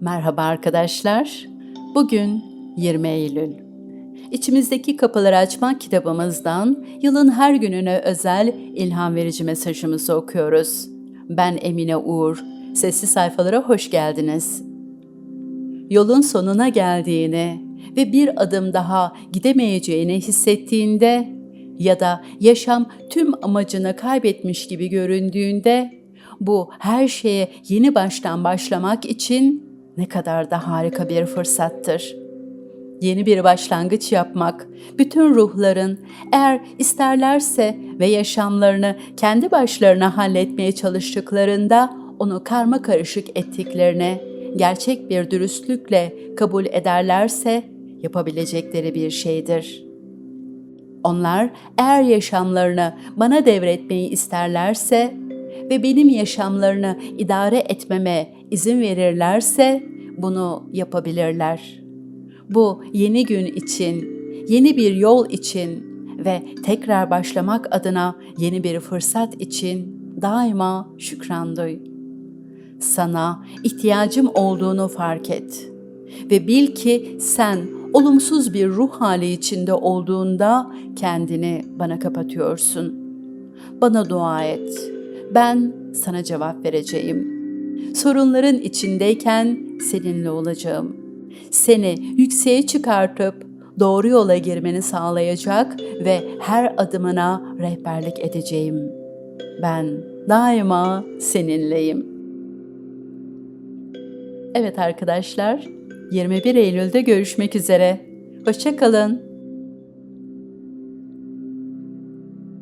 Merhaba arkadaşlar. Bugün 20 Eylül. İçimizdeki Kapıları Açmak kitabımızdan yılın her gününe özel ilham verici mesajımızı okuyoruz. Ben Emine Uğur. Sesli sayfalara hoş geldiniz. Yolun sonuna geldiğini ve bir adım daha gidemeyeceğini hissettiğinde ya da yaşam tüm amacını kaybetmiş gibi göründüğünde bu her şeye yeni baştan başlamak için ne kadar da harika bir fırsattır. Yeni bir başlangıç yapmak, bütün ruhların eğer isterlerse ve yaşamlarını kendi başlarına halletmeye çalıştıklarında onu karma karışık ettiklerine gerçek bir dürüstlükle kabul ederlerse yapabilecekleri bir şeydir. Onlar eğer yaşamlarını bana devretmeyi isterlerse ve benim yaşamlarını idare etmeme izin verirlerse bunu yapabilirler. Bu yeni gün için, yeni bir yol için ve tekrar başlamak adına yeni bir fırsat için daima şükran duy. Sana ihtiyacım olduğunu fark et ve bil ki sen olumsuz bir ruh hali içinde olduğunda kendini bana kapatıyorsun. Bana dua et. Ben sana cevap vereceğim. Sorunların içindeyken seninle olacağım. Seni yükseğe çıkartıp doğru yola girmeni sağlayacak ve her adımına rehberlik edeceğim. Ben daima seninleyim. Evet arkadaşlar, 21 Eylül'de görüşmek üzere. Hoşçakalın.